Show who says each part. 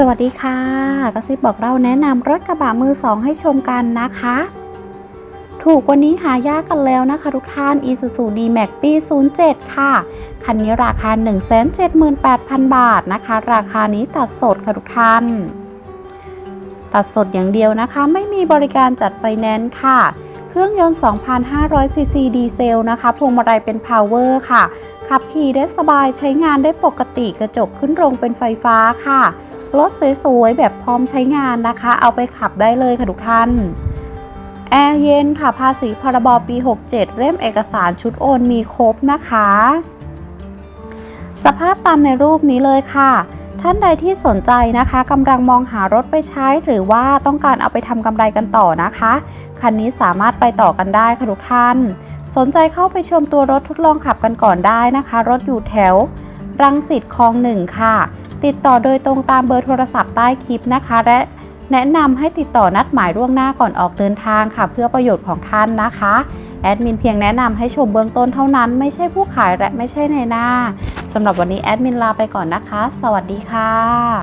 Speaker 1: สวัสดีค่ะกระซิบบอกเราแนะนำรถกระบะมือสองให้ชมกันนะคะ ถูกว่านี้หายากกันแล้วนะคะ ทุกท่าน Isuzu D-Max ปี 07 ค่ะ คันนี้ราคา 178,000 บาทนะคะ ราคานี้ตัดสดค่ะทุกท่าน ตัดสดอย่างเดียวนะคะ ไม่มีบริการจัดไฟแนนซ์ค่ะ เครื่องยนต์ 2,500 ซีซีดีเซลนะคะพวงมาลัยเป็นพาวเวอร์ค่ะ ขับขี่ได้สบายใช้งานได้ปกติกระจกขึ้นลงเป็นไฟฟ้าค่ะ รถสวยๆ แบบพร้อมใช้งานนะคะ เอาไปขับได้เลยค่ะทุกท่านแอร์เย็นค่ะภาษีพรบปี 67 เล่มเอกสารชุดโอนมีครบนะคะ สภาพตามในรูปนี้เลยค่ะ ท่านใดที่สนใจนะคะกำลังมองหารถไปใช้หรือว่าต้องการเอาไปทำกำไรกันต่อนะคะ คันนี้สามารถไปต่อกันได้ค่ะทุกท่าน สนใจเข้าไปชมตัวรถทดลองขับกันก่อนได้นะคะ รถอยู่แถว รังสิตคลองหนึ่งค่ะ ติดต่อโดยตรงตามเบอร์โทรศัพท์ใต้คลิปนะคะ และแนะนำให้ติดต่อนัดหมายล่วงหน้าก่อนออกเดินทางค่ะ เพื่อประโยชน์ของท่านนะคะแอดมินเพียงแนะนำให้ชมเบื้องต้นเท่านั้นไม่ใช่ผู้ขายและไม่ใช่ในหน้าสำหรับวันนี้แอดมินลาไปก่อนนะคะ สวัสดีค่ะ